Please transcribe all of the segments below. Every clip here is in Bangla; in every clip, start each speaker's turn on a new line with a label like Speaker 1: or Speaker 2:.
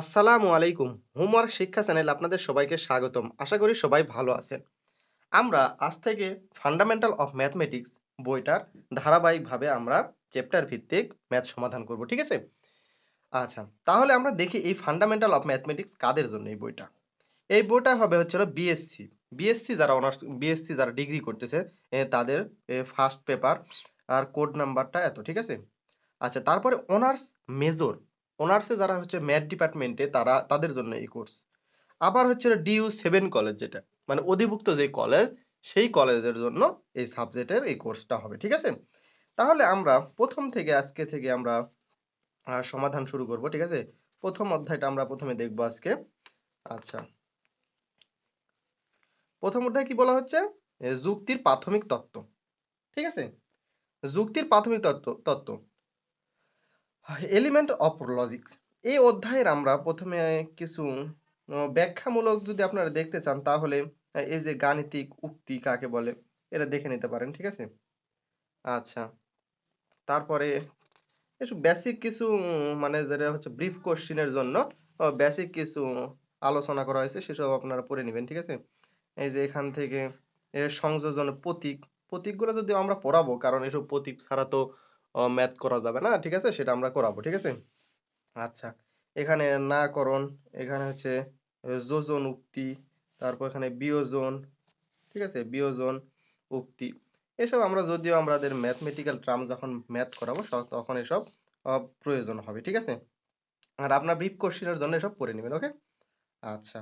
Speaker 1: আসসালামু আলাইকুম, হোমওয়ার্ক শিক্ষা চ্যানেল আপনাদের সবাইকে স্বাগতম। আশা করি সবাই ভালো আছেন। আমরা আজ থেকে ফান্ডামেন্টাল অফ ম্যাথমেটিক্স বইটার ধারাবাহিকভাবে আমরা চ্যাপ্টার ভিত্তিক ম্যাথ সমাধান করব, ঠিক আছে? আচ্ছা তাহলে আমরা দেখি এই ফান্ডামেন্টাল অফ ম্যাথমেটিক্স কাদের জন্য এই বইটা। এই বইটা হবে হচ্ছে বিএসসি বিএসসি যারা অনার্স বিএসসি যারা ডিগ্রি করতেছে তাদের ফার্স্ট পেপার আর কোড নাম্বারটা এত, ঠিক আছে? আচ্ছা তারপরে অনার্স মেজর অনার্সে যারা হচ্ছে ম্যাথ ডিপার্টমেন্টে তারা তাদের জন্য এই কোর্স আবার হচ্ছে ডিইউ সেভেন কলেজ যেটা মানে অধিভুক্ত যে কলেজ সেই কলেজের জন্য এই সাবজেক্টের এই কোর্সটা হবে, ঠিক আছে? তাহলে আমরা প্রথম থেকে, আজকে থেকে আমরা সমাধান শুরু করব, ঠিক আছে? প্রথম অধ্যায়টা আমরা প্রথমে দেখব আজকে। আচ্ছা। প্রথম অধ্যায় কি বলা হচ্ছে? যুক্তির প্রাথমিক তত্ত্ব, ঠিক আছে? যুক্তির প্রাথমিক তত্ত্ব তত্ত্ব। এলিমেন্ট অফ লজিক্স এই অধ্যায়ের আমরা প্রথমে কিছু ব্যাখ্যামূলক যদি আপনারা দেখতে চান, তাহলে এই যে গাণিতিক উক্তি কাকে বলে, এটা দেখে নিতে পারেন, ঠিক আছে? আচ্ছা। তারপরে একটু বেসিক কিছু মানে যেটা হচ্ছে ব্রিফ কোশ্চিনের জন্য বেসিক কিছু আলোচনা করা হয়েছে, সেসব আপনারা পড়ে নেবেন, ঠিক আছে? এই যে এখান থেকে সংযোজন প্রতীক। প্রতীকগুলো যদি আমরা পড়াবো, কারণ এসব প্রতীক ছাড়া তো ম্যাথ করা যাবে না, ঠিক আছে? সেটা আমরা করাবো, ঠিক আছে? আচ্ছা এখানে নাকরণ এখানে হচ্ছে যোজন উক্তি, তারপর এখানে বিয়োজন, ঠিক আছে? বিয়োজন উক্তি। এসব আমরা, যদিও আমাদের ম্যাথমেটিক্যাল টার্ম যখন ম্যাথ করাবো তখন এসব প্রয়োজন হবে, ঠিক আছে? আর আপনার ব্রিফ কোশ্চেনের জন্য এসব পড়ে নেবেন ওকে আচ্ছা।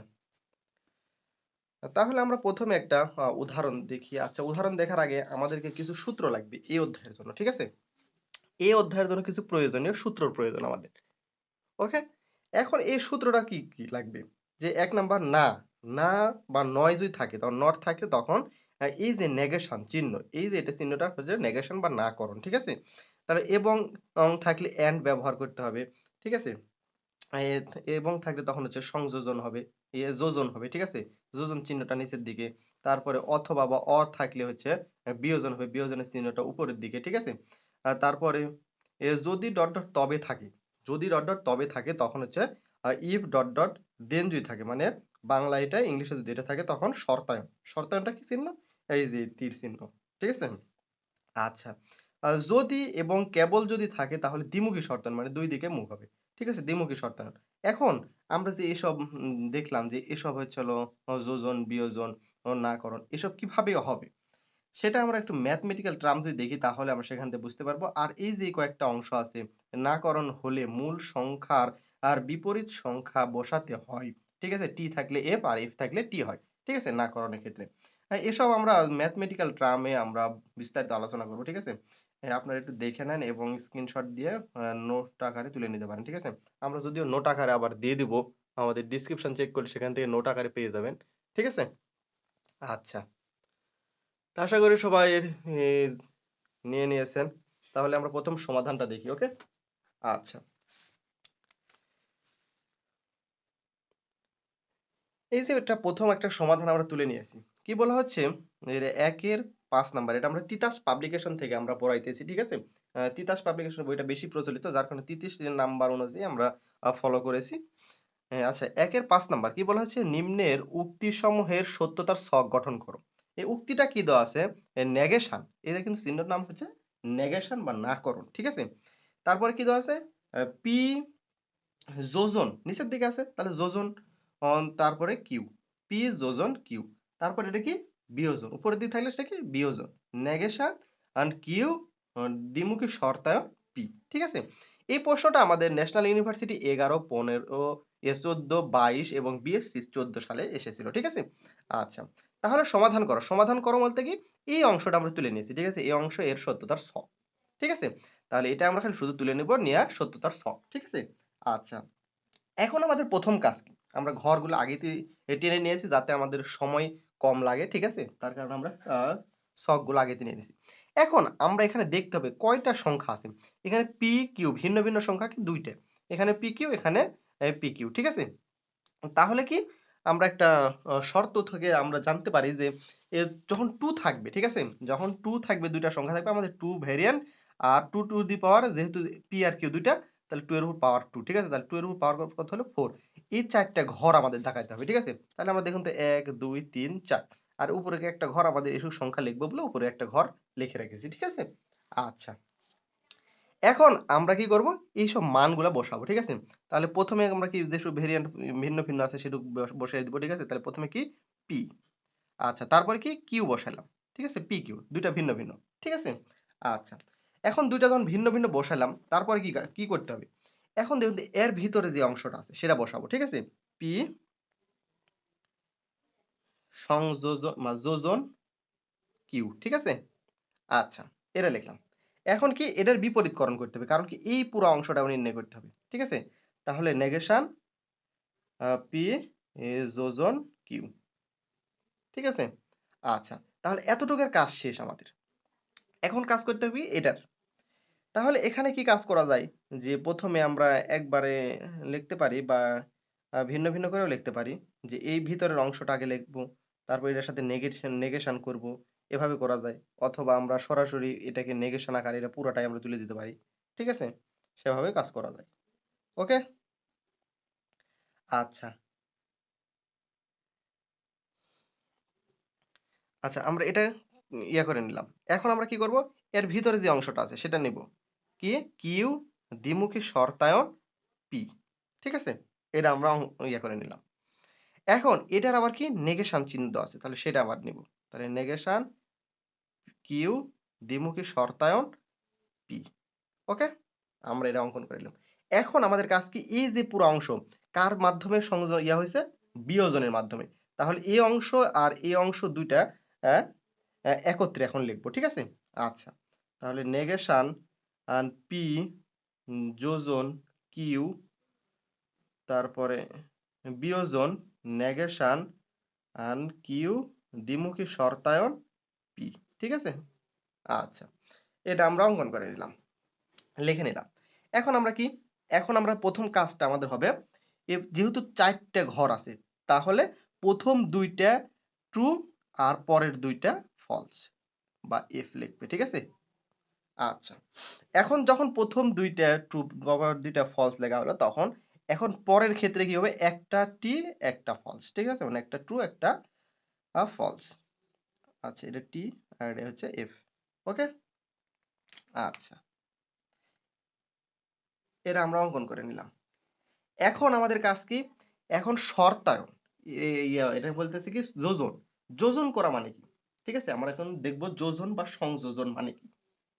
Speaker 1: তাহলে আমরা প্রথমে একটা উদাহরণ দেখি। আচ্ছা উদাহরণ দেখার আগে আমাদেরকে কিছু সূত্র লাগবে এই অধ্যায়ের জন্য, ঠিক আছে? এই অধ্যায়ের জন্য কিছু প্রয়োজনীয় সূত্র প্রয়োজন আমাদের। ওকে এখন এই সূত্রটা কি কি লাগবে? যে এক নাম্বার না না বা নয় যদি থাকে, তখন নট থাকলে তখন এই যে নেগেশন চিহ্ন, এই যে এটা চিহ্নটা হচ্ছে নেগেশন বা না করণ ঠিক আছে? তাহলে এবং থাকলে এন্ড ব্যবহার করতে হবে, ঠিক আছে? এবং থাকলে তখন হচ্ছে সংযোজন হবে যোজন হবে, ঠিক আছে? যোজন চিহ্নটা নিচের দিকে, তারপরে অথবা বা অ থাকলে হচ্ছে, বিয়োজন হবে, বিয়োজনের চিহ্নটা উপরের দিকে, ঠিক আছে? তারপরে যদি ডট ডট তবে থাকে, যদি ডট ডট তবে থাকে, তখন হচ্ছে ইফ ডট ডট দেন যদি থাকে মানে বাংলা এটা, ইংলিশে যদি এটা থাকে, তখন শর্তায়ন। শর্তায়নটা কি চিহ্ন? এই যে তীর চিহ্ন, ঠিক আছে? আচ্ছা যদি এবং কেবল যদি থাকে, তাহলে দ্বিমুখী শর্তায়ন মানে দুই দিকে মুখ হবে, ঠিক আছে? দ্বিমুখী শর্তায়ন। এখন আমরা যে এসব দেখলাম যে এসব হচ্ছে হলো, যোজন, বিয়োজন নাকরণ, এসব কীভাবে হবে? সেটা আমরা একটু ম্যাথমেটিক্যাল টার্ম যদি দেখি, তাহলে আমরা সেখান থেকে বুঝতে পারব। আর এই যে কয়েকটা অংশ আছে, নাকরণ হলে মূল সংখ্যার আর বিপরীত সংখ্যা বসাতে হয়। ঠিক আছে? টি থাকলে এফ আর এফ থাকলে টি হয়। ঠিক আছে? নাকরণের ক্ষেত্রে। এসব আমরা ম্যাথমেটিক্যাল টার্মে আমরা বিস্তারিত আলোচনা করব, ঠিক আছে? আপনারা একটু দেখে নেন এবং স্ক্রিনশট দিয়ে নোট আকারে তুলে নিতে পারেন, ঠিক আছে? আমরা যদিও নোট আকারে আবার দিয়ে দিব, আমাদের ডিসক্রিপশন চেক করলে সেখান থেকে নোট আকারে পেয়ে যাবেন, ঠিক আছে? আচ্ছা। আশা করি সবাই নিয়ে নিয়েছেন। তাহলে আমরা প্রথম সমাধানটা দেখি, ওকে? আচ্ছা। এই যে এটা প্রথম একটা সমাধান আমরা তুলে নিয়েছি কি বলা হচ্ছে? একের পাঁচ নাম্বার, এটা আমরা তিতাস পাবলিকেশন থেকে আমরা পড়াইতেছি, ঠিক আছে? তিতাস পাবলিকেশন বইটা বেশি প্রচলিত, যার কারণে তিতিশ নাম্বার অনুযায়ী আমরা ফলো করেছি। আচ্ছা একের পাঁচ নাম্বার, কি বলা হচ্ছে? নিম্নের উক্তি সমূহের সত্যতার ছক গঠন করো। এই উক্তিটা কি দেওয়া আছে? নেগেশন। এটা কিন্তু চিহ্নর নাম হচ্ছে নেগেশন বা নাকরণ, ঠিক আছে? তারপরে কি দেওয়া আছে? পি, যোজন, নিচের দিকে আছে, তাহলে যোজন তারপরে কিউ। পি, যোজন, কিউ। তারপরে এটা কি? বিয়োজন। উপরের দিকে থাকলে সেটা কি? বিয়োজন। নেগেশন অ্যান্ড কিউ দ্বিমুখী শর্তায়ন পি, ঠিক আছে? এই প্রশ্নটা আমাদের ন্যাশনাল ইউনিভার্সিটি এগারো, পনেরো এ চোদ্দ, বাইশ এবং বিএসসি চোদ্দ সালে এসেছিল, ঠিক আছে? আচ্ছা তাহলে সমাধান করো। সমাধান করো বলতে কি? এই অংশটা আমরা তুলে নিয়েছি, ঠিক আছে? এই অংশ এর সত্যতার ছক ঠিক আছে? তাহলে এটা আমরা খালি শুধু তুলে নেব নেওয়া সত্যতার ছক ঠিক আছে? আচ্ছা এখন আমাদের প্রথম কাজ কি? আমরা ঘরগুলো আগে টেনে নিয়েছি যাতে আমাদের সময় কম লাগে, ঠিক আছে? তার কারণে আমরা ছকগুলো আগে নিয়ে নিয়েছি। এখন আমরা এখানে দেখতে হবে কয়টা সংখ্যা আছে। এখানে পি কিউ ভিন্ন ভিন্ন সংখ্যা কি দুইটা। এখানে পি কিউ এখানে পি কিউ ঠিক আছে? তাহলে কি আমরা একটা শর্ত থেকে আমরা জানতে পারি যে যখন টু থাকবে, ঠিক আছে? যখন টু থাকবে, দুইটা সংখ্যা থাকবে, আমাদের টু ভেরিয়েন্ট আর টু টু দি পাওয়ার যেহেতু পি আর কিউ দুইটা, তাহলে টু এর উপর পাওয়ার টু ঠিক আছে? তাহলে টু এর উপর পাওয়ার কত হলো? ফোর এই চারটা ঘর আমাদের দেখাইতে হবে, ঠিক আছে? তাহলে আমরা দেখুন তো, এক, দুই, তিন, চার। আর উপরে একটা ঘর আমাদের এসব সংখ্যা লিখব বলে উপরে একটা ঘর লিখে রেখেছি, ঠিক আছে? আচ্ছা। এখন আমরা কি করব? এই সব মানগুলো বসাবো, ঠিক আছে? তাহলে প্রথমে আমরা কি যেসব ভেরিয়েন্ট ভিন্ন ভিন্ন আছে সেটু বসিয়ে দিব, ঠিক আছে? তাহলে প্রথমে কি? পি আচ্ছা তারপরে কি? কিউ বসালাম ঠিক আছে? পি কিউ দুইটা ভিন্ন ভিন্ন, ঠিক আছে? আচ্ছা এখন দুইটা যখন ভিন্ন ভিন্ন বসালাম তারপরে কি কি করতে হবে? এখন দেখুন এর ভিতরে যে অংশটা আছে, সেটা বসাবো, ঠিক আছে? পি সংযোজন মানে যোজন কিউ ঠিক আছে? আচ্ছা এটা লিখলাম। এখন কি এটার বিপরীতকরণ করতে হবে? কারণ কি এই পুরো অংশটা নির্ণয় করতে হবে। ঠিক আছে? তাহলে নেগেশান পি যোজন কিউ ঠিক আছে? আচ্ছা তাহলে এতটুকুর কাজ শেষ আমাদের। এখন কাজ করতে হবে এটার। তাহলে এখানে কি কাজ করা যায়? যে প্রথমে আমরা একবারে লিখতে পারি বা ভিন্ন ভিন্ন করেও লিখতে পারি। যে এই ভিতরের অংশটা আগে লিখব, তারপর এটার সাথে নেগেশন নেগেশন করব। এভাবে করা যায়। অথবা আমরা সরাসরি এটাকে নেগেশন আকারে এটা পুরোটাই আমরা তুলে দিতে পারি। ঠিক আছে? সেভাবে কাজ করা যায়। ওকে? আচ্ছা। আচ্ছা আমরা এটা ইয়া করে নিলাম। এখন আমরা কি করব? এর ভিতরে যে অংশটা আছে সেটা নেব। কি? কিউ দ্বিমুখী শর্তায়ন পি ঠিক আছে? এটা আমরা ইয়া করে নিলাম। এখন এটার আবার কি? নেগেশান চিহ্ন আছে। তাহলে সেটা আবার নিব। তাহলে নেগেশন কিউ দ্বিমুখী শর্তায়ন পি। ওকে? আমরা এটা অঙ্কন করে নিলাম। এখন আমাদের কাজ কি? এই যে পুরো অংশ, কার মাধ্যমে সংযোজন ইয়া হয়েছে? বিয়োজনের মাধ্যমে। তাহলে এই অংশ আর এই অংশ দুইটা একত্রে এখন লিখব, ঠিক আছে? আচ্ছা তাহলে নেগেশন পি যোজন কিউ, তারপরে বিয়োজন নেগেশান কিউ দ্বিমুখী শর্তায়ন পি। ঠিক আছে? আচ্ছা এটা আমরা অঙ্কন করে নিলাম। লিখে নিলাম। এখন আমরা কি? এখন আমরা প্রথম কাজটা আমাদের হবে যেহেতু চারটে ঘর আছে, তাহলে প্রথম দুইটা ট্রু আর পরের দুইটা ফলস বা এফ লিখবে, ঠিক আছে? আচ্ছা এখন যখন প্রথম দুইটা ট্রু দুইটা ফলস লেখা হলো, তখন এখন পরের ক্ষেত্রে কি হবে? একটা টি একটা ফলস ঠিক আছে? মানে একটা ট্রু একটা ফলস আচ্ছা এটা টি আর এটা হচ্ছে এফ ওকে আচ্ছা। এটা আমরা অঙ্কন করে নিলাম। এখন আমাদের কাজ কি? এখন শর্তায়ন এটা বলতেছে কি? যোজন। যোজন করা মানে কি? ঠিক আছে? আমরা এখন দেখব যোজন বা সংযোজন মানে কি?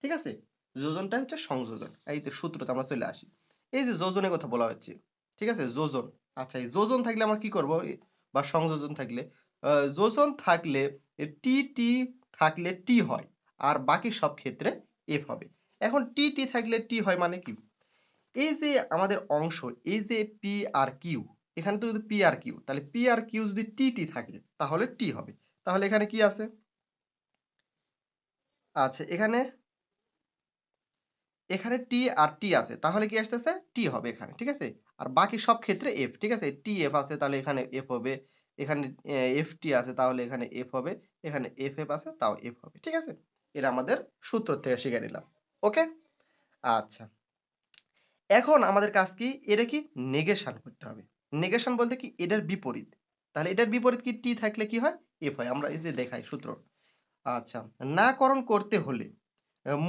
Speaker 1: ঠিক আছে? যোজনটা হচ্ছে সংযোজন। এই যে সূত্রতে আমরা চলে আসি। এই যে যোজনের কথা বলা হচ্ছে, ঠিক আছে? যোজন। আচ্ছা এই যোজন থাকলে আমরা কি করব? বা সংযোজন থাকলে যোজন থাকলে টি টি থাকলে টি হয়, আর বাকি সব ক্ষেত্রে এফ হবে। এখন টি টি থাকলে টি হয় মানে কি? এই যে আমাদের অংশ, এই যে পি আর কিউ এখানে তো যদি পি আর কিউ তাহলে পি আর কিউ যদি টি টি থাকে, তাহলে টি হবে। তাহলে এখানে কি আছে? আচ্ছা এখানে এখানে টি আর টি আছে, তাহলে কি আসতেছে? টি হবে এখানে, ঠিক আছে? আর বাকি সব ক্ষেত্রে এফ ঠিক আছে? টি এফ আছে, তাহলে এখানে এফ হবে। এখানে এফ টি আছে, তাহলে এখানে এফ হবে, এখানে এফ এফ আছে, তাও এফ হবে, ঠিক আছে? এটা আমাদের সূত্র থেকে শিখে নিলাম, ওকে? আচ্ছা। এখন আমাদের কাজ কি? এটা কি? নেগেশন করতে হবে। নেগেশন বলতে কি? এটার বিপরীত। তাহলে এটার বিপরীত কি? টি থাকলে কি হয়? এফ হয়। আমরা এই যে দেখাই সূত্র। আচ্ছা নাকরণ করতে হলে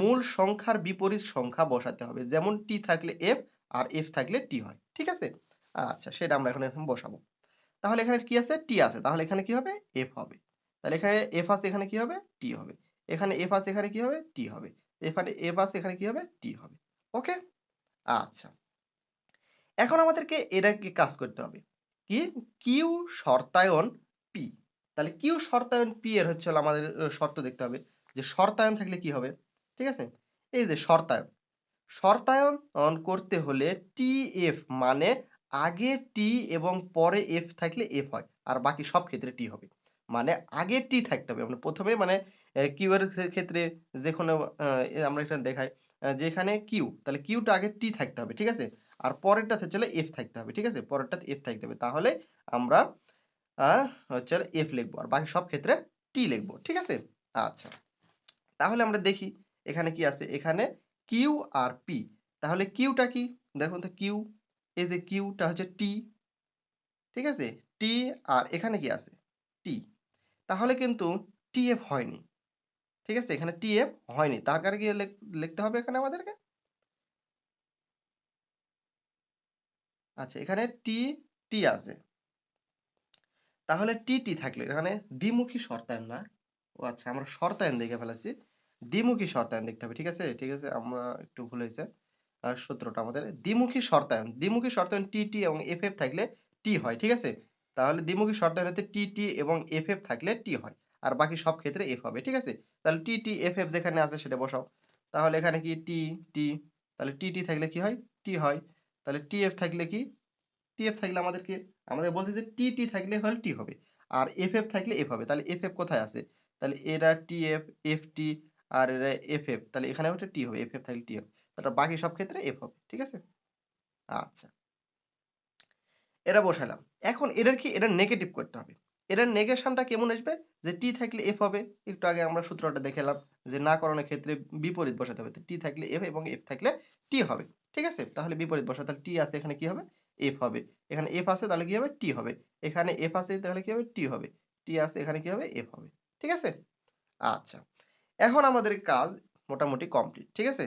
Speaker 1: মূল সংখ্যার বিপরীত সংখ্যা বসাতে হবে। যেমন টি থাকলে এফ আর এফ থাকলে টি হয়, ঠিক আছে? আচ্ছা সেটা আমরা এখন এখন বসাবো। তাহলে এখানে কি আছে? টি আছে। তাহলে এখানে কি হবে? এফ হবে। তাহলে এখানে এফ আছে, এখানে কি হবে? টি হবে। এখানে এফ আছে, এখানে কি হবে? টি হবে। এখানে এফ আছে, এখানে কি হবে? টি হবে। ওকে আচ্ছা। এখন আমাদেরকে এটা কি কাজ করতে হবে? কি? কিউ শর্তায়ন পি তাহলে কিউ শর্তায়ন পি এর হচ্ছে আমাদের শর্ত দেখতে হবে। যে শর্তায়ন থাকলে কি হবে? ঠিক আছে? এই যে শর্তায়ন। শর্তায়ন করতে হলে টি এফ মানে আগে টি এবং পরে এফ থাকলে এফ হয়, আর বাকি সব ক্ষেত্রে টি হবে। মানে আগে টি থাকতে হবে। মানে প্রথমে মানে কিউ এর ক্ষেত্রে যে কোনো আমরা এখানে দেখাই যেখানে কিউ, তাহলে কিউটা আগে টি থাকতে হবে, ঠিক আছে? আর পরেরটা হচ্ছে এফ থাকতে হবে, ঠিক আছে? পরেরটা এফ থাকতে হবে। তাহলে আমরা হচ্ছে এফ লিখব, আর বাকি সব ক্ষেত্রে টি লিখব, ঠিক আছে? আচ্ছা। তাহলে আমরা দেখি, এখানে কি আছে? এখানে কিউ আর পি তাহলে কিউটা কি? দেখুন তো, কিউ এই যে কিউটা হচ্ছে টি ঠিক আছে? টি আর এখানে কি আছে? টি তাহলে কিন্তু টিএফ হয়নি, ঠিক আছে? এখানে টিএফ হয়নি। তার কারণে কি লিখতে হবে এখানে আমাদেরকে? আচ্ছা এখানে টি টি আছে। তাহলে টি টি থাকলে। এখানে দ্বিমুখী শর্তায়ন না? ও আচ্ছা আমরা শর্তায়ন দেখে ফেলেছি। দ্বিমুখী শর্তায়ন দেখতে হবে, ঠিক আছে? ঠিক আছে, আমরা একটু ভুল হয়েছে। সূত্রটা আমাদের। দ্বিমুখী শর্তায়ন। দ্বিমুখী শর্তায়ন টি টি এবং এফ এফ থাকলে টি হয়, ঠিক আছে? তাহলে দ্বিমুখী শর্তায়ন হচ্ছে টি টি এবং এফ এফ থাকলে টি হয়। আর বাকি সব ক্ষেত্রে এফ হবে, ঠিক আছে? তাহলে টি টি এফ এফ যেখানে আছে সেটা বসাও। তাহলে এখানে কি টি টি তাহলে টি টি থাকলে কি হয়? টি হয়। তাহলে টি এফ থাকলে কি? টি এফ থাকলে আমাদেরকে, আমাদের বলছে যে টি টি থাকলে হলে টি হবে। আর এফ এফ থাকলে এফ হবে। তাহলে এফ এফ কোথায় আছে? তাহলে এরা টি এফ এফ টি আর এরা এফ এফ তাহলে এখানে ওটা টি হবে এফ এফ থাকলে টি হবে। তাহলে বাকি সব ক্ষেত্রে এফ হবে, ঠিক আছে? আচ্ছা। এটা বসালাম এখন এটার কি? এটা নেগেটিভ করতে হবে। এটার নেগেশনটা কেমন আসবে? যে টি থাকলে এফ হবে। একটু আগে আমরা সূত্রটা দেখালাম যে না করানোর ক্ষেত্রে বিপরীত বসাতে হবে। টি থাকলে এফ এবং এফ থাকলে টি হবে, ঠিক আছে? তাহলে বিপরীত বসাতে টি আছে, এখানে কি হবে? এফ হবে। এখানে এফ আছে, তাহলে কি হবে? টি হবে। এখানে এফ আছে, তাহলে কি হবে? টি হবে। টি আছে, এখানে কি হবে? এফ হবে, ঠিক আছে? আচ্ছা। এখন আমাদের কাজ মোটামুটি কমপ্লিট ঠিক আছে?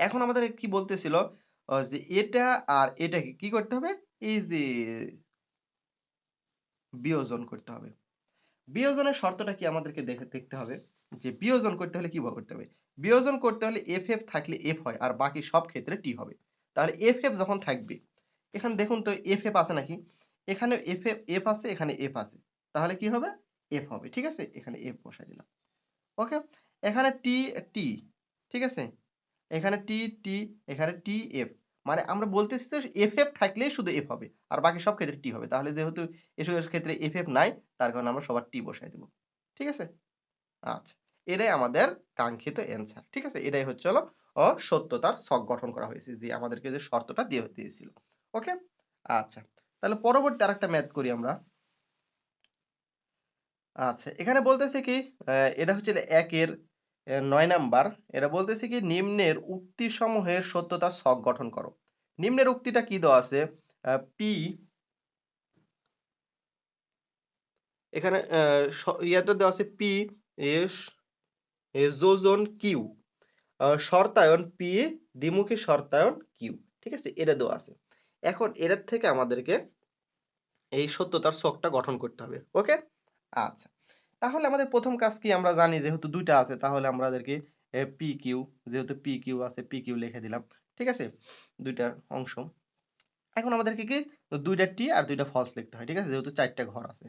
Speaker 1: এখন আমাদের কি বলতেছিল? যে এটা আর এটাকে কি করতে হবে? এই যে বিয়োজন করতে হবে। বিয়োজনের শর্তটা কি আমাদেরকে দেখে, দেখতে হবে? যে বিয়োজন করতে হলে কীভাবে করতে হবে? বিয়োজন করতে হলে এফ এফ থাকলে এফ হয় আর বাকি সব ক্ষেত্রে টি হবে। তাহলে এফ এফ যখন থাকবে, এখানে দেখুন তো এফ এফ আছে নাকি? এখানে এফ এফ এফ আছে, এখানে এফ আছে। তাহলে কি হবে? এফ হবে, ঠিক আছে? এখানে এফ বসাই দিলাম। ওকে এখানে টি টি ঠিক আছে? এখানে টি টি এখানে টি এফ মানে আমরা বলতেছি যে এফ এফ থাকলেই শুধু এফ হবে, আর বাকি সব ক্ষেত্রে টি হবে। তাহলে যেহেতু এসব ক্ষেত্রে এফ এফ নাই, তার কারণে আমরা সবার টি বসাই দেবো। ঠিক আছে? আচ্ছা এটাই আমাদের কাঙ্ক্ষিত অ্যান্সার ঠিক আছে? এটাই হচ্ছে হলো সত্যতার ছক গঠন করা হয়েছে, যে আমাদেরকে যে শর্তটা দিয়ে দিয়েছিল। ওকে? আচ্ছা তাহলে পরবর্তী আরেকটা ম্যাথ করি আমরা। আচ্ছা এখানে বলতেছে কি এটা হচ্ছে একের নয় নাম্বার, এটা বলতেছে কি, নিম্নের উক্তি সমূহের সত্যতার ছক গঠন করো। নিম্নের উক্তিটা কি দেওয়া আছে? পি এখানে ইয়াটা দেওয়া আছে পি এস যোজন কিউ শর্তায়ন পি দ্বিমুখী শর্তায়ন কিউ ঠিক আছে? এটা দেওয়া আছে। এখন এটার থেকে আমাদেরকে এই সত্যতার ছকটা গঠন করতে হবে। ওকে? আচ্ছা। তাহলে আমাদের প্রথম কাজ কি? আমরা জানি যেহেতু দুইটা আছে, তাহলে আমাদেরকে পি কিউ যেহেতু পি কিউ আছে পি কিউ লিখে দিলাম। ঠিক আছে? দুইটা অংশ। এখন আমাদেরকে কি? দুইটা টি আর দুইটা ফলস লিখতে হয়, ঠিক আছে? যেহেতু চারটা ঘর আছে।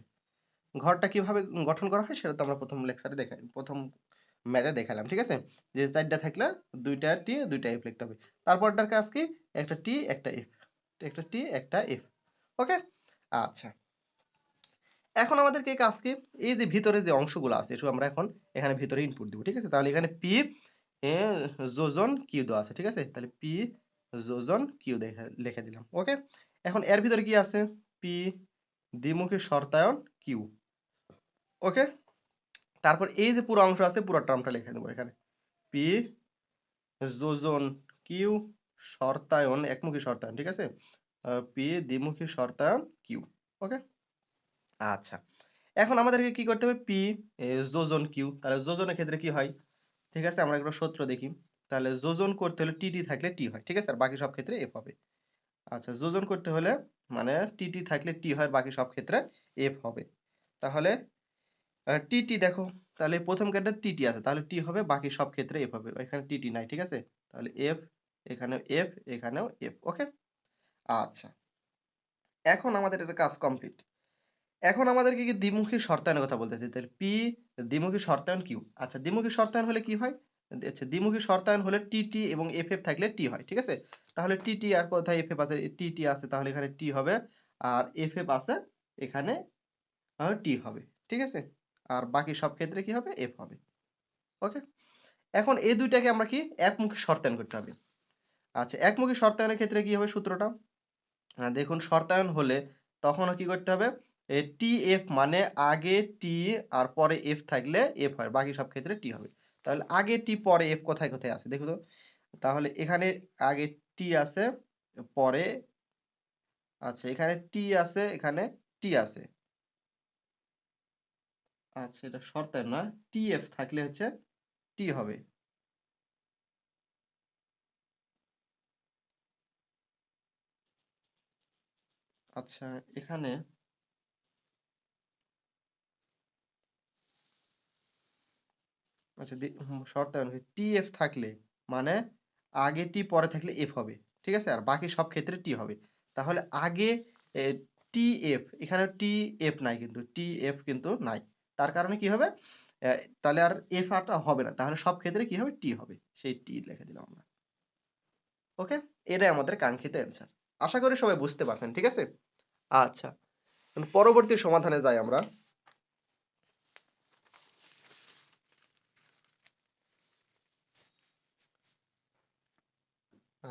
Speaker 1: ঘরটা কীভাবে গঠন করা হয়, সেটা তো আমরা প্রথম লেকচারে দেখাই প্রথম ম্যাথে দেখালাম, ঠিক আছে? যে চারটা থাকলে দুইটা টি দুইটা এফ লিখতে হবে। তারপরটার কাজ কি? একটা টি একটা এফ একটা টি একটা এফ ওকে আচ্ছা। এখন আমাদেরকে কাজ কি এই যে ভিতরে যে অংশগুলো আছে একটু আমরা এখন এখানে ভিতরে ইনপুট দিব, ঠিক আছে? তাহলে এখানে পি যোজন কিউ দেওয়া আছে, ঠিক আছে? তাহলে পি যোজন কিউ লিখে দিলাম ওকে এখন এর ভিতরে কি আছে? পি দ্বিমুখী শর্তায়ন কিউ ওকে তারপর এই যে পুরো অংশ আছে, পুরো টার্মটা লিখে দেবো এখানে। পি যোজন কিউ শর্তায়ন, একমুখী শর্তায়ন, ঠিক আছে? পি দ্বিমুখী শর্তায়ন কিউ ওকে আচ্ছা। এখন আমাদেরকে কি করতে হবে? পি যোজন কিউ তাহলে যোজনের ক্ষেত্রে কি হয়? ঠিক আছে, আমরা একটা সূত্র দেখি। তাহলে যোজন করতে হলে টি টি থাকলে টি হয়, ঠিক আছে? আর বাকি সব ক্ষেত্রে এফ হবে। আচ্ছা যোজন করতে হলে মানে টি টি থাকলে টি হয়, বাকি সব ক্ষেত্রে এফ হবে। তাহলে টি টি দেখো, তাহলে প্রথম ক্ষেত্রে টি টি আছে, তাহলে টি হবে, বাকি সব ক্ষেত্রে এফ হবে। এখানে টি টি নাই, ঠিক আছে? তাহলে এফ এখানেও এফ এখানেও এফ ওকে আচ্ছা। এখন আমাদের এটা কাজ কমপ্লিট এখন আমাদেরকে কি দ্বিমুখী শর্তায়নের কথা বলতেছি? তাহলে পি দ্বিমুখী শর্তায়ন কিউ আচ্ছা দ্বিমুখী শর্তায়ন হলে কি হয়? আচ্ছা দ্বিমুখী শর্তায়ন হলে টি টি এবং এফ এফ থাকলে টি হয়, ঠিক আছে? তাহলে টি টি আর কোথায় এফ এফ আছে? টি টি আছে, তাহলে এখানে টি হবে। আর এফ এফ আছে, এখানে টি হবে, ঠিক আছে? আর বাকি সব ক্ষেত্রে কি হবে? এফ হবে। ওকে এখন এই দুইটাকে আমরা কি? একমুখী শর্তায়ন করতে হবে। আচ্ছা একমুখী শর্তায়নের ক্ষেত্রে কি হবে সূত্রটা? দেখুন, শর্তায়ন হলে তখনও কি করতে হবে? টি এফ মানে আগে টি আর পরে এফ থাকলে এফ হয়, বাকি সব ক্ষেত্রে টি হবে। তাহলে আগে টি পরে এফ কোথায় কোথায় আছে? দেখো তো। তাহলে এখানে আগে টি আছে, পরে আচ্ছা এখানে টি আছে, এখানে টি আছে। আচ্ছা এটা শর্তের না। টি এফ থাকলে হচ্ছে টি হবে। আচ্ছা এখানে আচ্ছা শর্ত টি এফ থাকলে মানে আগে টি পরে থাকলে এফ হবে, ঠিক আছে? আর বাকি সব ক্ষেত্রে টি হবে। তাহলে আগে টি এফ এখানে টি এফ নাই কিন্তু টি এফ কিন্তু নাই। তার কারণে কি হবে? তাহলে আর এফ আরটা হবে না, তাহলে সব ক্ষেত্রে কি হবে? টি হবে, সেই টি লিখে দিলাম আমরা। ওকে এটাই আমাদের কাঙ্ক্ষিত অ্যান্সার আশা করি সবাই বুঝতে পারছেন, ঠিক আছে? আচ্ছা পরবর্তী সমাধানে যাই আমরা।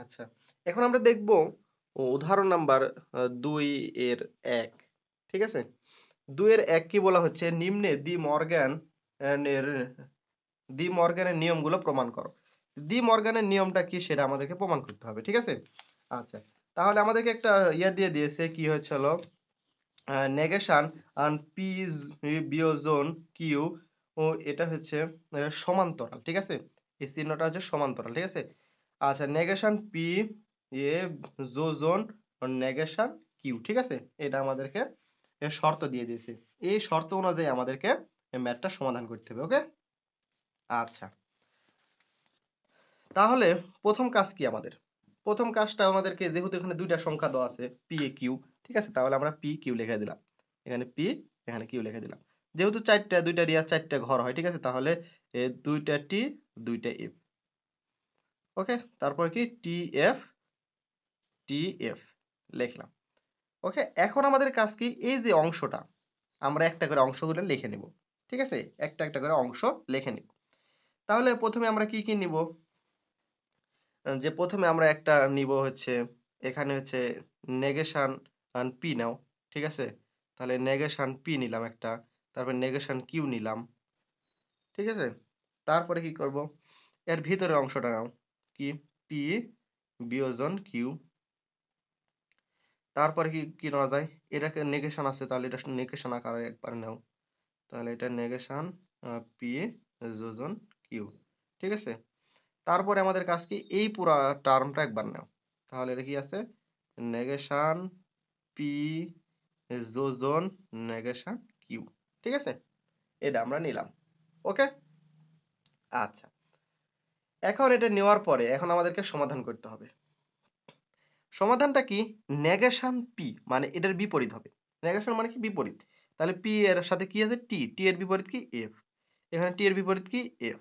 Speaker 1: আচ্ছা এখন আমরা দেখব উদাহরণ নাম্বার দুই এর এক, ঠিক আছে? দুই এর এক কি বলা হচ্ছে? নিম্নে দি মর্গ্যান দি মর্গ্যানের নিয়মগুলো প্রমাণ করো। দি মর্গ্যানের নিয়মটা কি সেটা আমাদেরকে প্রমাণ করতে হবে, ঠিক আছে? আচ্ছা তাহলে আমাদেরকে একটা ইয়া দিয়ে দিয়েছে, কি হচ্ছিল নেগেশন পি বিয়োজন কিউ, ও এটা হচ্ছে সমান্তরাল, ঠিক আছে? এই চিহ্নটা হচ্ছে সমান্তরাল, ঠিক আছে? আচ্ছা নেগেশন পি এ যোজন নেগেশন কিউ ঠিক আছে? এটা আমাদেরকে শর্ত দিয়ে দিয়েছে। এই শর্ত অনুযায়ী আমাদেরকে ম্যাথটা সমাধান করতে হবে, ওকে? আচ্ছা। তাহলে প্রথম কাজ কি আমাদের? প্রথম কাজটা আমাদেরকে যেহেতু এখানে দুইটা সংখ্যা দেওয়া আছে পি এ কিউ ঠিক আছে? তাহলে আমরা পি কিউ লিখে দিলাম। এখানে পি এখানে কিউ লিখে দিলাম। যেহেতু চারটা, দুইটা রিয়া চারটা ঘর হয়, ঠিক আছে? তাহলে দুইটা টি দুইটা এফ ওকে, তারপর কি? টি এফ টি এফ, লিখলাম। ওকে, এখন আমাদের কাজ কি? এই যে অংশটা, আমরা একটা করে অংশগুলো লিখে নিব, ঠিক আছে? একটা একটা করে অংশ লিখে নিব। তাহলে প্রথমে আমরা কি কি নিব? যে প্রথমে আমরা একটা নিব হচ্ছে, এখানে হচ্ছে নেগেশন পি নাও, ঠিক আছে? তাহলে নেগেশন পি নিলাম একটা, তারপর নেগেশন কিউ নিলাম, ঠিক আছে? তারপরে কি করব? এর ভিতরের অংশটা নাও কি পি বিয়োজন কিউ তারপরে কি কি নেওয়া যায়? এটাকে নেগেশন আছে, তাহলে এটা নেগেশন আকারে একবার নাও। তাহলে এটা নেগেশন পি যোজন কিউ ঠিক আছে? তারপরে আমাদের কাজ কি? এই পুরা টার্মটা একবার নাও। তাহলে এটা কি আছে? নেগেশন পি যোজন নেগেশন কিউ ঠিক আছে? এটা আমরা নিলাম, ওকে? আচ্ছা। এখন এটা নেওয়ার পরে এখন আমাদেরকে সমাধান করতে হবে। সমাধানটা কি? নেগেশন পি মানে এটার বিপরীত হবে। নেগেশন মানে কি? বিপরীত। তাহলে পি এর সাথে কি আছে? টি টি এর বিপরীত কি? এফ এখানে টি এর বিপরীত কি? এফ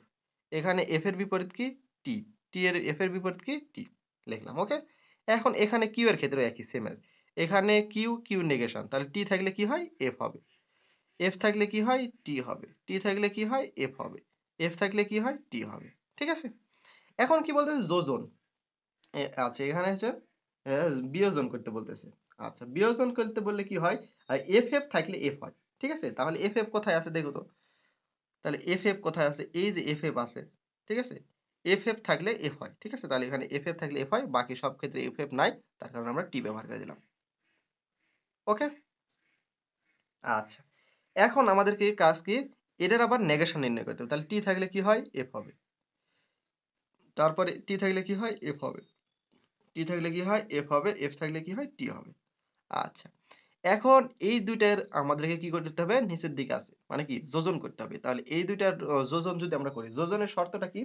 Speaker 1: এখানে এফ এর বিপরীত কি? টি টি এর এফ এর বিপরীত কি? টি লিখলাম ওকে এখন এখানে কিউ এর ক্ষেত্রে একই সেম আছে এখানে কিউ কিউ নেগেশন তাহলে টি থাকলে কি হয়? এফ হবে। এফ থাকলে কি হয়? টি হবে। টি থাকলে কি হয়? এফ হবে। এফ থাকলে কি হয়? টি হবে। ঠিক আছে? এখন কি বলতেছে? যোজন। আচ্ছা এখানে হচ্ছে বিয়োজন করতে বলতেছে। আচ্ছা বিয়োজন করতে বললে কি হয়? এফ এফ থাকলে এফ হয়, ঠিক আছে? তাহলে এফ এফ কোথায় আছে দেখো তো? তাহলে এফ এফ কোথায় আছে? এই যে এফ এফ আছে, ঠিক আছে? এফ এফ থাকলে এফ হয়, ঠিক আছে? তাহলে এখানে এফ এফ থাকলে এফ হয়, বাকি সব ক্ষেত্রে এফ এফ নাই, তার কারণে আমরা টি ব্যবহার করে দিলাম। ওকে আচ্ছা এখন আমাদেরকে কাজ কি? এটার আবার নেগেশন নির্ণয় করতে হবে। তাহলে টি থাকলে কি হয়? এফ হবে। তারপরে টি থাকলে কি হয়? এফ হবে। টি থাকলে কি হয়? এফ হবে। এফ থাকলে কি হয়? টি হবে। আচ্ছা। এখন এই দুইটার আমাদেরকে কি করতে হবে? নিচের দিকে আছে। মানে কি? যোজন করতে হবে। তাহলে এই দুইটার যোজন যদি আমরা করি, যোজনের শর্তটা কি?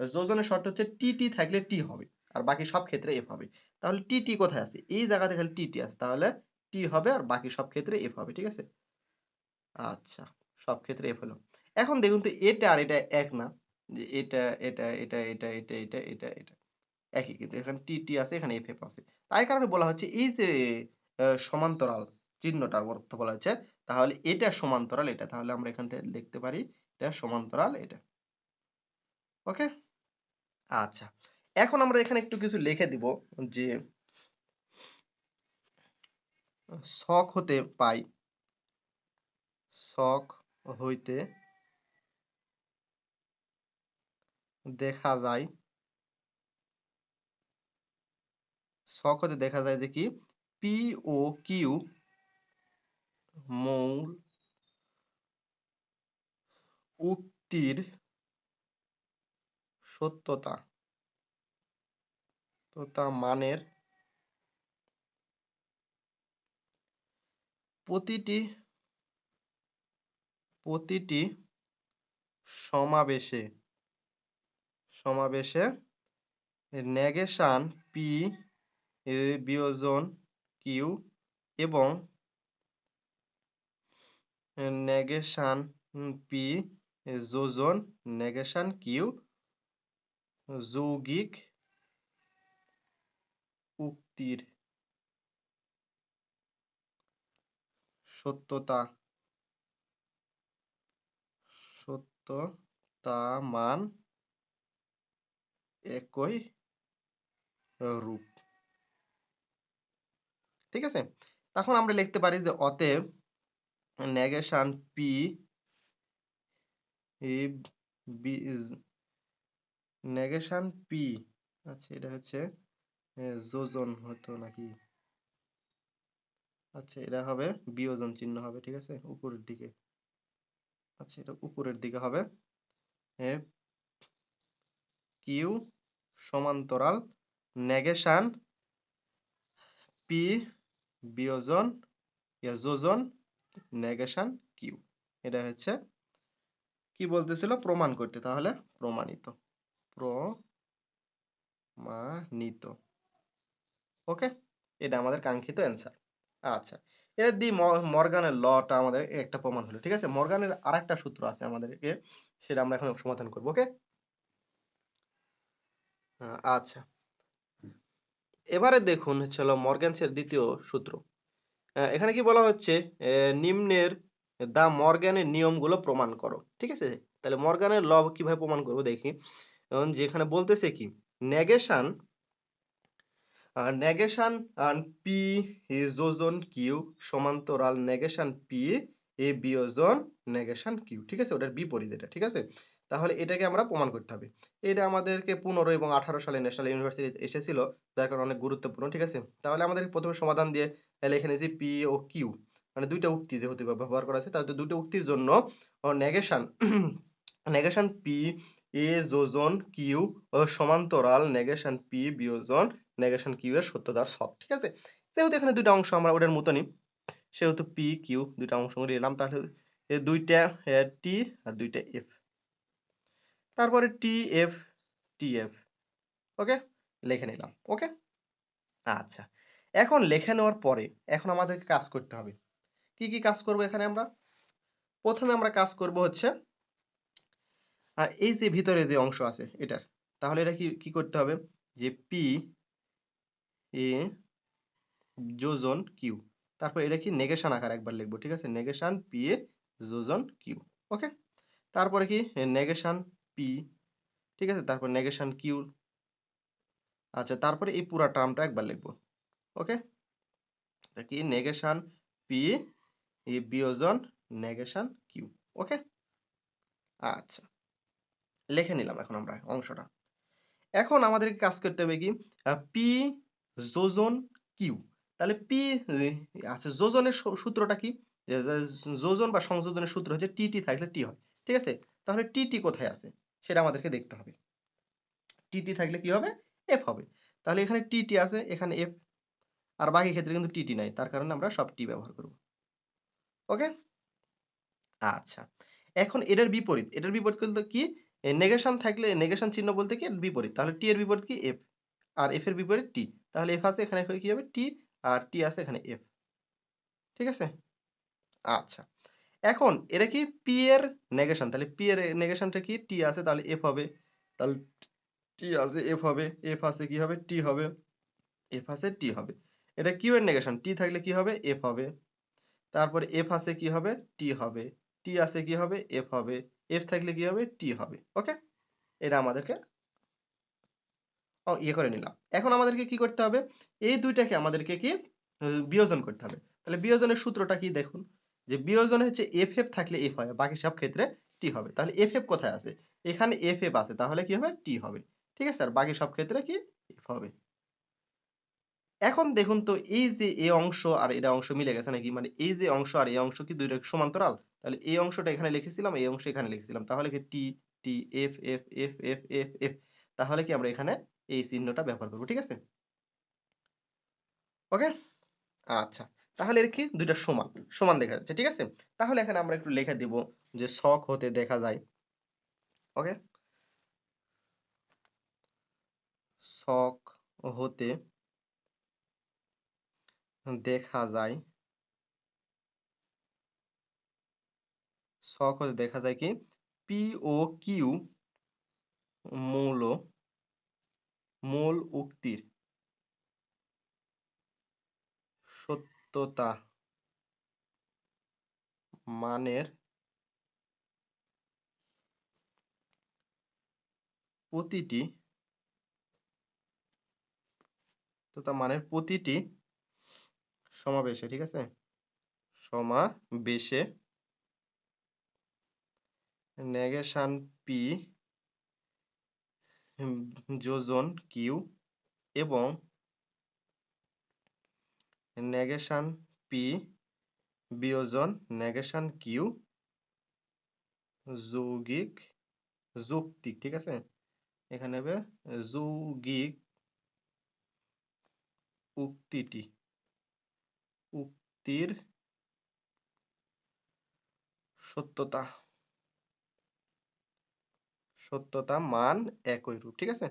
Speaker 1: যোজনের শর্ত হচ্ছে টি টি থাকলে টি হবে। আর বাকি সব ক্ষেত্রে এফ হবে। তাহলে টি টি কোথায় আছে? এই জায়গাতে খালি টি টি আছে। তাহলে টি হবে আর বাকি সব ক্ষেত্রে এফ হবে। ঠিক আছে? আচ্ছা। সব ক্ষেত্রে এফ হলো। এখন দেখুন তো এটা আর এটা এক না। যে এটা এটা এটা এটা এটা এটা এটা এটা। একই কিন্তু এখানে টি টি আছে, এখানে এফ এফ আছে। তাই কারণে বলা হচ্ছে এই যে সমান্তরাল চিহ্নটার অর্থ বলা হচ্ছে, তাহলে এটা সমান্তরাল এটা। তাহলে আমরা এখান থেকে লিখতে পারি, এটা সমান্তরাল এটা। ওকে? আচ্ছা। এখন আমরা এখানে একটু কিছু লিখে দিব যে, শখ হতে পাই, শখ হইতে দেখা যায়। ছক হতে দেখা যায় যে কি? পি ও কিউ মৌল উক্তির সত্যতা। সত্যতা মানের প্রতিটি প্রতিটি সমাবেশে সমাবেশে নেগেশন পি বিয়োজন কিউ এবং নেগেশন পি যোজন, নেগেশন কিউ যৌগিক উক্তির সত্যতা। সত্যতা মান একই রূপ। ঠিক আছে? তখন আমরা লিখতে পারি যে অতএব নেগেশন পি নেগেশন পি আচ্ছা এটা হচ্ছে যোজন হতো নাকি? আচ্ছা এটা হবে বিয়োজন চিহ্ন হবে, ঠিক আছে? উপরের দিকে। আচ্ছা এটা উপরের দিকে হবে। কিউ সমান্তরাল নেগেশন পি বিয়োজন যোজন নেগেশন কিউ। এটা হচ্ছে কি বলতেছিল? প্রমাণ করতে। তাহলে প্রমাণিত। প্রমাণিত। ওকে? এটা আমাদের কাঙ্ক্ষিত অ্যান্সার আচ্ছা। এটা দিয়ে মর্গানের লটা আমাদের একটা প্রমাণ হলো, ঠিক আছে? মর্গানের আরেকটা সূত্র আছে আমাদেরকে, সেটা আমরা এখন সমাধান করব, ওকে? আচ্ছা। এবারে দেখুন হলো মর্গ্যানসের দ্বিতীয় সূত্র। এখানে কি বলা হচ্ছে? নিম্নের দা মর্গ্যানের নিয়মগুলো প্রমাণ করো, ঠিক আছে? তাহলে মর্গ্যানের ল কীভাবে প্রমাণ করব দেখি। যেখানে বলতেছে কি, নেগেশন নেগেশন পি যোজন কিউ সমান্তরাল নেগেশন পি এ বিয়োজন নেগেশন কিউ ঠিক আছে? ওটার বিপরীত এটা, ঠিক আছে? তাহলে এটাকে আমরা প্রমাণ করতে হবে। এটা আমাদেরকে পনেরো এবং আঠারো সালে ন্যাশনাল ইউনিভার্সিটি এসেছিল, যার কারণে অনেক গুরুত্বপূর্ণ, ঠিক আছে? তাহলে আমাদের প্রথমে সমাধান দিয়ে লিখে নিয়েছি পি ও কিউ মানে দুইটা উক্তি যেহেতু ব্যবহার করা আছে, তাহলে দুটো উক্তির জন্য নেগেশন নেগেশন পি এ যোজন কিউ সমান্তরাল নেগেশন পি বিয়োজন নেগেশন কিউ এর সত্যতার সব, ঠিক আছে? যেহেতু এখানে দুইটা অংশ আমরা ওটার মতনই সেহেতু পি কিউ দুইটা অংশ নিলাম, তাহলে দুইটা টি আর দুইটা এফ তারপরে টি এফ টি এফ ওকে লিখে নিলাম ওকে আচ্ছা এখন লেখে নেওয়ার পরে এখন আমাদেরকে কাজ করতে হবে। কি কি কাজ করব এখানে আমরা? প্রথমে আমরা কাজ করব হচ্ছে এই যে ভিতরে যে অংশ আছে এটার, তাহলে এটা কি কি করতে হবে? যে পি এ যোজন কিউ তারপর এটা কি নেগেশন আকার একবার লিখব, ঠিক আছে? নেগেশন পি এ যোজন কিউ ওকে তারপরে কি? নেগেশন পি ঠিক আছে? তারপর নেগেশন কিউ আচ্ছা তারপরে এই পুরা টার্মটা একবার লিখব ওকে কি? নেগেশন পি এই বিয়োজন নেগেশন কিউ ওকে আচ্ছা লিখে নিলাম এখন আমরা অংশটা। এখন আমাদেরকে কাজ করতে হবে কি? পি যোজন কিউ তাহলে পি আচ্ছা যোজনের সূত্রটা কি? যোজন বা সংযোজনের সূত্র হচ্ছে টি টি থাকলে টি হয়, ঠিক আছে? তাহলে টি টি কোথায় আছে? সেটা আমাদেরকে দেখতে হবে। টি টি থাকলে কি হবে? এফ হবে। তাহলে এখানে টি টি আছে, এখানে এফ আর বাকি ক্ষেত্রে কিন্তু টি টি নাই। তার কারণে আমরা সব টি ব্যবহার করব। ওকে আচ্ছা। এখন এটার বিপরীত। এটার বিপরীত বলতে কি? নেগেশন থাকলে নেগেশন চিহ্ন বলতে কি? বিপরীত। তাহলে টি এর বিপরীত কি? এফ আর এফ এর বিপরীত টি তাহলে এফ আছে, এখানে কি হবে? টি আর টি আছে, এখানে এফ ঠিক আছে? আচ্ছা। এখন এটা কি পি এর নেগেশন তাহলে পি এর নেগেশনটা কি? টি আছে, তাহলে এফ হবে। তাহলে টি আছে এফ হবে। এফ আছে কি হবে? টি হবে। এফ আছে টি হবে। এটা কিউ এর নেগেশন টি থাকলে কি হবে? এফ হবে। তারপরে এফ আছে কি হবে? টি হবে। টি আছে কি হবে? এফ হবে। এফ থাকলে কি হবে? টি হবে। ওকে এটা আমাদেরকে ইয়ে করে নিলাম। এখন আমাদেরকে কি করতে হবে? এই দুইটাকে আমাদেরকে কি বিয়োজন করতে হবে। তাহলে বিয়োজনের সূত্রটা কি দেখুন। যে বিয়োজন হচ্ছে এফ এফ থাকলে এফ হয়, বাকি সব ক্ষেত্রে টি হবে। তাহলে এফ এফ কোথায় আছে? এখানে এফ এফ আছে, তাহলে কি হবে? টি হবে। ঠিক আছে? আর বাকি সব ক্ষেত্রে কি? এফ হবে। এখন দেখুন তো, এই যে এ অংশ আর এটা অংশ মিলে গেছে নাকি? মানে এই যে অংশ আর এই অংশ কি দুইটা সমান্তরাল? তাহলে এই অংশটা এখানে লিখেছিলাম, এই অংশ এখানে লিখেছিলাম। তাহলে কি T T F F F F F F তাহলে কি আমরা এখানে এই চিহ্নটা ব্যবহার করব, ঠিক আছে? ওকে আচ্ছা। তাহলে এর কি? দুইটা সমান। সমান দেখা যাচ্ছে, ঠিক আছে? তাহলে এখানে আমরা একটু লিখে দিব যে শখ হতে দেখা যায়। ওকে? শখ হতে দেখা যায়। শখ হতে দেখা যায় কি? পি ও কিউ মৌল, মূল উক্তির। সত্যতা মানের প্রতিটি সত্যতা মানের প্রতিটি সমাবেশে, ঠিক আছে? সমাবেশে নেগেশন পি যোজন কিউ এবং নেগেশন পি বিয়োজন নেগেশন কিউ যৌগিক যৌক্তিক ঠিক আছে? এখানে হবে যৌগিক উক্তিটি। উক্তির সত্যতা। সত্যতা মান একই রূপ, ঠিক আছে?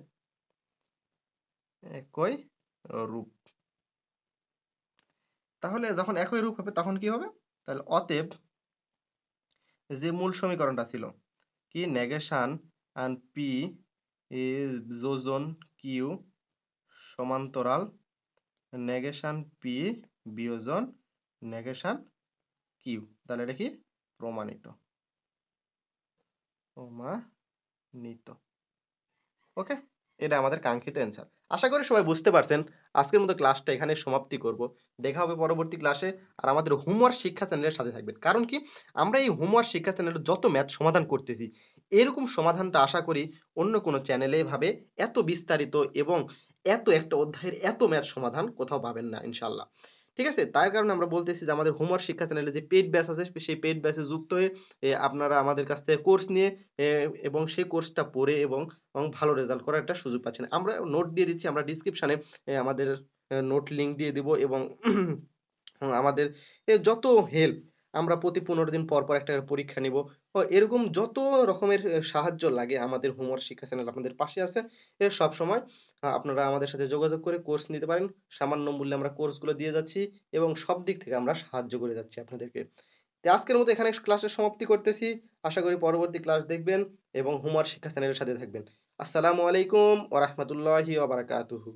Speaker 1: একই রূপ। তাহলে যখন একই রূপ হবে, তখন কি হবে? তাহলে অতএব যে মূল সমীকরণটা ছিল, কি নেগেশন অ্যান্ড পি ইজ যোজন কিউ সমান্তরাল, নেগেশন পি বিয়োজন নেগেশন কিউ তাহলে এটা কি? প্রমাণিত। প্রমাণিত। ওকে এটা আমাদের কাঙ্ক্ষিত অ্যান্সার আশা করি সবাই বুঝতে পারছেন। আজকের মতো ক্লাসটা এখানে সমাপ্তি করব। দেখা হবে পরবর্তী ক্লাসে আর আমাদের হোমওয়ার্ক শিক্ষা চ্যানেলের সাথে থাকবেন। কারণ কি? আমরা এই হোমওয়ার্ক শিক্ষা চ্যানেলে যত ম্যাথ সমাধান করতেছি, এরকম সমাধানটা আশা করি অন্য কোনো চ্যানেলে ভাবে এত বিস্তারিত এবং এত একটা অধ্যায়ের এত ম্যাথ সমাধান কোথাও পাবেন না ইনশাল্লাহ ঠিক আছে? তার কারণে আমরা বলতেছি যে আমাদের হোমওয়ার্ক শিক্ষা চ্যানেলে যে পেইড ব্যাচ আছে, সেই পেইড ব্যাচে যুক্ত হয়ে আপনারা আমাদের কাছ থেকে কোর্স নিয়ে এবং সেই কোর্সটা পড়ে এবং ভালো রেজাল্ট করার একটা সুযোগ পাচ্ছেন। আমরা নোট দিয়ে দিচ্ছি, আমরা ডিসক্রিপশনে আমাদের নোট লিঙ্ক দিয়ে দিব এবং আমাদের যত হেল্প আমরা প্রতি পনেরো দিন পর পর একটা পরীক্ষা নিব এরকম যত রকমের সাহায্য লাগে আমাদের হোমওয়ার্ক শিক্ষা চ্যানেল আপনাদের পাশে আছে সব সময় আপনারা আমাদের সাথে যোগাযোগ করে কোর্স নিতে পারেন। সামান্য মূল্যে আমরা কোর্সগুলো দিয়ে যাচ্ছি এবং সব দিক থেকে আমরা সাহায্য করে যাচ্ছি আপনাদেরকে। তো আজকের মতো এখানে ক্লাসের সমাপ্তি করতেছি। আশা করি পরবর্তী ক্লাস দেখবেন এবং হোমওয়ার্ক শিক্ষা চ্যানেলের সাথে থাকবেন। আসসালামু আলাইকুম ওরহমতুল্লাহি ওবরাকাতুহু